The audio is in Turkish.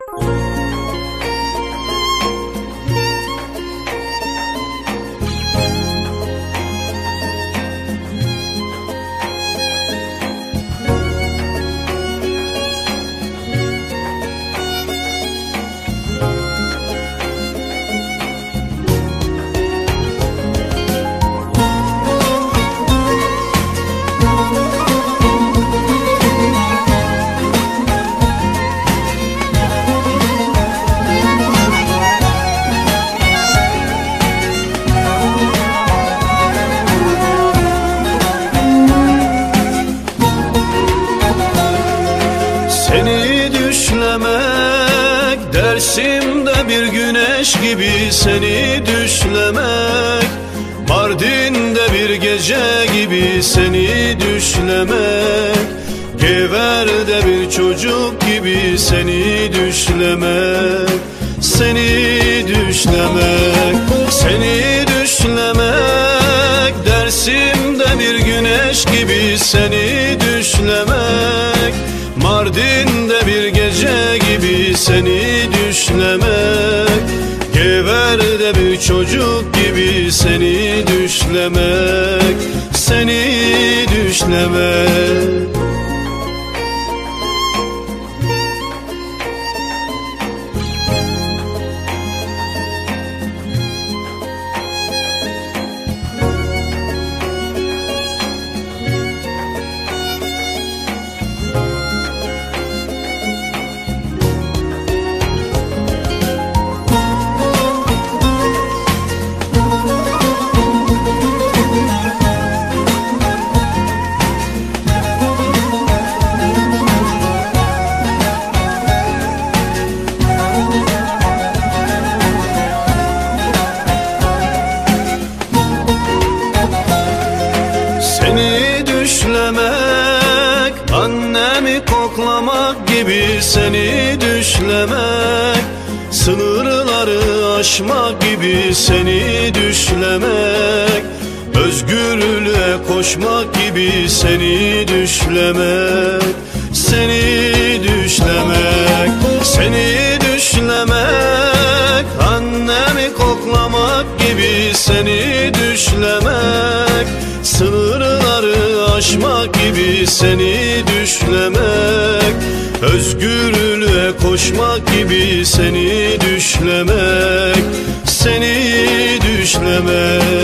Seni Dersimde bir güneş gibi seni düşlemek Mardin'de bir gece gibi seni düşlemek Gever'de bir çocuk gibi seni düşlemek Seni düşlemek, seni düşlemek Dersimde bir güneş gibi seni düşlemek Mardin'de bir gece gibi seni düşlemek Gever'de bir çocuk gibi seni düşlemek Seni düşlemek gibi seni düşlemek Sınırları aşmak gibi seni düşlemek Özgürlüğe koşmak gibi seni düşlemek Seni düşlemek, seni düşlemek Annemi koklamak gibi seni düşlemek Sınırları aşmak gibi seni düşlemek Özgürlüğe koşmak gibi seni düşlemek Seni düşlemek